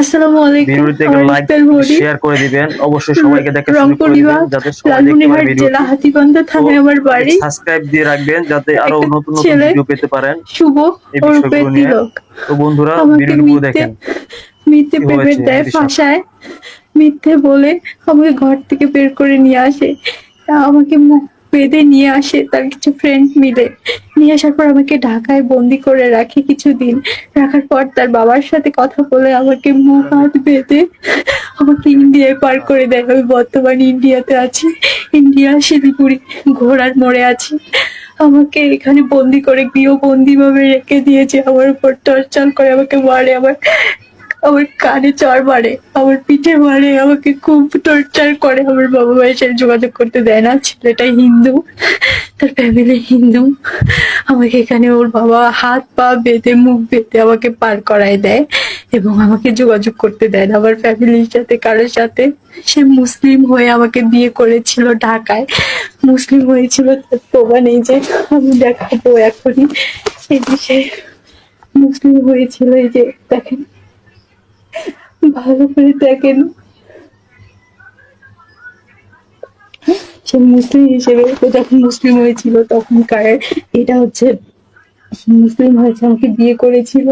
আসসালামু আলাইকুম। ভিডিওটিতে লাইক শেয়ার করে দিবেন। অবশ্যই সবাইকে দেখা শুরু করে দিবেন যাতে সবাই দেখতে পারে জেলা হাতিবান্ধা থানায় আমার বাড়ি। সাবস্ক্রাইব দিয়ে রাখবেন যাতে আরও নতুন নতুন। ভিডিও পেতে পারেন। শুভ ওরূপে তিলক। তো বন্ধুরা ভিডিওগুলো দেখেন। মিথ্যে দেয় ফাঁসায়। মিথ্যে বলে আমাকে ঘর থেকে বের করে নিয়ে আসে। আমাকে মুখ বেঁধে নিয়ে আসে তার কিছু ফ্রেন্ড মিলে। নিয়ে আসার পর আমাকে ঢাকায় বন্দি করে রাখে কিছুদিন। রাখার পর তার বাবার সাথে কথা বলে আমাকে মুখ হাত বেঁধে আমাকে ইন্ডিয়ায় পার করে দেয়। আমি বর্তমান ইন্ডিয়াতে আছি। ইন্ডিয়া, শিলিগুড়ি ঘোড়ার মোড়ে আছি। আমাকে এখানে বন্দি করে গৃহবন্দি ভাবে রেখে দিয়েছে। আমার উপর টর্চার করে আমাকে মারে। আমার আমার কানে চড় মারে, আমার পিঠে মারে, আমাকে খুব টর্চার করে। আমার বাবা মায়ের সাথে যোগাযোগ করতে দেয় না, ছেলেটা হিন্দু, তার ফ্যামিলি হিন্দু। আমাকে এখানে ওর বাবা হাত পা বেঁধে, মুখ বেঁধে আমাকে পার করায় দেয় এবং আমাকে যোগাযোগ করতে দেয় না। আমার ফ্যামিলির সাথে, কারোর সাথে। সে মুসলিম হয়ে আমাকে বিয়ে করেছিল ঢাকায়। মুসলিম হয়েছিল, তার প্রমাণ এই যে আমি দেখাবো এখনই। এই যে সে মুসলিম হয়েছিল, এই যে দেখেন। ভালো করে দেখেন সে মুসলিম হিসেবে ও যখন মুসলিম হয়েছিল তখনকার এটা হচ্ছে মুসলিম হয়েছে আমাকে বিয়ে করেছিল।